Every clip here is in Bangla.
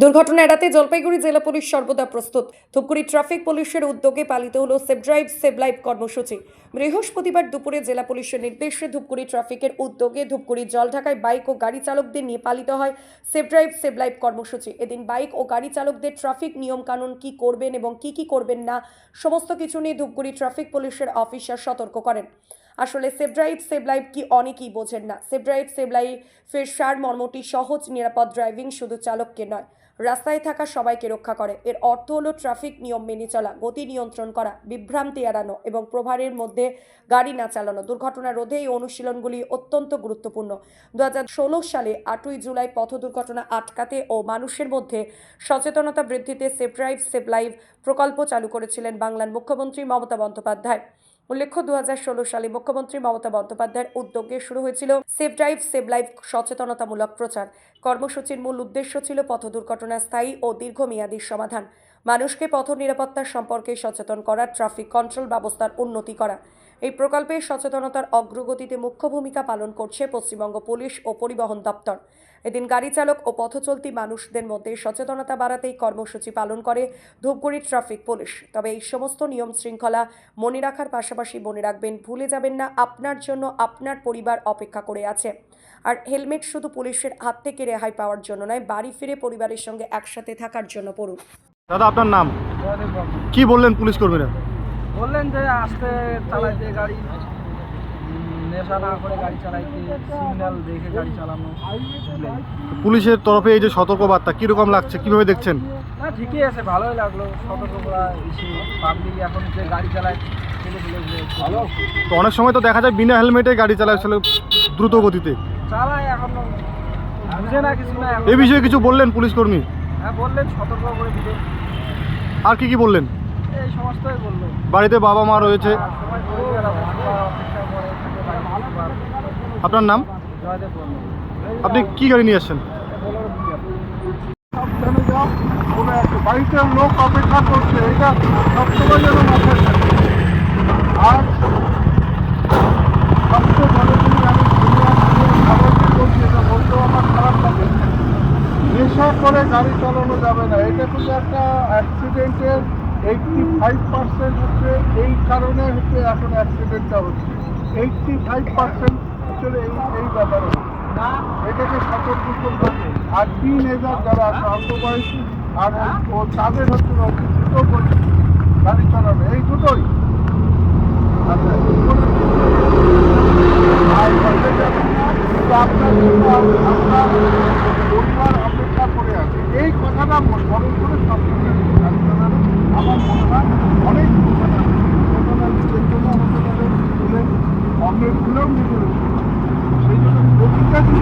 দুর্ঘটনা এড়াতে জলপাইগুড়ি জেলা পুলিশ সর্বদা প্রস্তুত। ধূপগুড়ি ট্রাফিক পুলিশের উদ্যোগে পালিত হল সেভ ড্রাইভ সেভ লাইভ কর্মসূচি। বৃহস্পতিবার দুপুরে জেলা পুলিশের নির্দেশে ধূপগুড়ি ট্রাফিকের উদ্যোগে ধূপগুড়ি জলঢাকায় বাইক ও গাড়ি চালকদের নিয়ে পালিত হয় সেভ ড্রাইভ সেভ লাইভ কর্মসূচি। এদিন বাইক ও গাড়ি চালকদের ট্রাফিক নিয়মকানুন কি করবেন এবং কি কি করবেন না, সমস্ত কিছু নিয়ে ধূপগুড়ি ট্রাফিক পুলিশের অফিসার সতর্ক করেন। আসলে সেভ ড্রাইভ, সেভ লাইভ কি অনেকেই বোঝেন না। সেভ ড্রাইভ, সেভ লাইফের সার, মর্মটি সহজ, নিরাপদ ড্রাইভিং শুধু চালককে নয়, রাস্তায় থাকা সবাইকে রক্ষা করে। এর অর্থ হলো ট্রাফিক নিয়ম মেনে চলা, গতি নিয়ন্ত্রণ করা, বিভ্রান্তি এড়ানো এবং প্রভারের মধ্যে গাড়ি না চালানো। দুর্ঘটনা রোধে এই অনুশীলনগুলি অত্যন্ত গুরুত্বপূর্ণ। দু হাজার ষোলো সালে আটই জুলাই পথ দুর্ঘটনা আটকাতে ও মানুষের মধ্যে সচেতনতা বৃদ্ধিতে সেভ ড্রাইভ, সেভ লাইভ প্রকল্প চালু করেছিলেন বাংলার মুখ্যমন্ত্রী মমতা বন্দ্যোপাধ্যায়। উল্লেখ্য দুই হাজার ষোলো সালে মুখ্যমন্ত্রী মমতা বন্দ্যোপাধ্যায়ের উদ্যোগে শুরু হয়েছিল সেভ ড্রাইভ, সেভ লাইফ সচেতনতামূলক প্রচার। কর্মসূচির মূল উদ্দেশ্য ছিল পথ দুর্ঘটনা স্থায়ী ও দীর্ঘমেয়াদী সমাধান। মানুষকে পথ নিরাপত্তা সম্পর্কে সচেতন করা, ট্রাফিক কন্ট্রোল ব্যবস্থার উন্নতি করা। এই প্রকল্পে সচেতনতার অগ্রগতিতে মুখ্য ভূমিকা পালন করছে পশ্চিমবঙ্গ পুলিশ ও পরিবহন দপ্তর। এদিন গাড়ি চালক ও পথচলতি মানুষদের মধ্যে সচেতনতা বাড়াতেই কর্মসূচি পালন করে ধূপগুড়ি ট্রাফিক পুলিশ। তবে এই সমস্ত নিয়ম শৃঙ্খলা মনে রাখার পাশাপাশি মনে রাখবেন ভুলে যাবেন না আপনার জন্য আপনার পরিবার অপেক্ষা করে আছে। আর হেলমেট শুধু পুলিশের হাত থেকে রেহাই পাওয়ার জন্য নয় বাড়ি ফিরে পরিবারের সঙ্গে একসাথে থাকার জন্য পড়ুন। দাদা আপনার নাম? কি বললেন পুলিশ কর্মীরা? বললেন যে আস্তে চালাইতে গাড়ি। নেশা না করে গাড়ি চালাইতে সিগন্যাল দেখে গাড়ি চালানো পুলিশের তরফে এই যে সতর্কবার্তা কীরকম লাগছে? কীভাবে দেখছেন? না ঠিকই আছে ভালোই লাগল। সতর্ক করা পাবলিক এখন যে গাড়ি চালায় তো অনেক সময় তো দেখা যায় বিনা হেলমেটে গাড়ি চালায় আসলে দ্রুত গতিতে। চালায় এখন বুঝে না কিছু না এখন। এই বিষয়ে কিছু বললেন পুলিশ কর্মী হ্যাঁ বললেন সতর্ক করে দিতে আর কি কি বললেন? এই সমস্তই বলল। বাড়িতে বাবা মা রয়েছে। আপনার নাম? আপনি কি গাড়ি নিয়ে আসছেন? বাড়িতে লোক অপেক্ষা করছে এটা সবসময় যেন মাথায় থাকে আর সবচেয়ে দুনিয়ার সবাইকে এটা বলতেও আমার খারাপ লাগে নেশা করে গাড়ি চালানো যাবে না এটা কিন্তু একটা অ্যাক্সিডেন্টের এইটটি ফাইভ পার্সেন্ট হচ্ছে এই কারণে হচ্ছে এখন অ্যাক্সিডেন্টটা হচ্ছে। এইটটি ফাইভ পার্সেন্ট আসলে এই এই ব্যাপার। এটাকে সতর্ক করতে। আর তিন হাজার যারা আছে অল্প বয়সী আর ও তাদের হচ্ছে গতি গাড়ি চালাবে। এই দুটোই। আচ্ছা আপনার অপেক্ষা করে আছে। এই কথাটা স্মরণ করে সবসময় গাড়ি চালানো আমার মনে হয় অনেক দুর্ঘটনা দুর্ঘটনা নিজের জন্য হতে পারে বলে অন্যগুলোও নিজের হতে পারে। সেই জন্য গতিটা যদি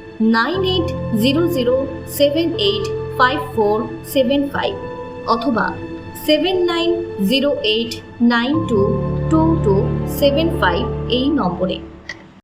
nine eight zero zero seven eight five four seven five অথবা seven nine zero eight nine two two two seven five এই নম্বরে।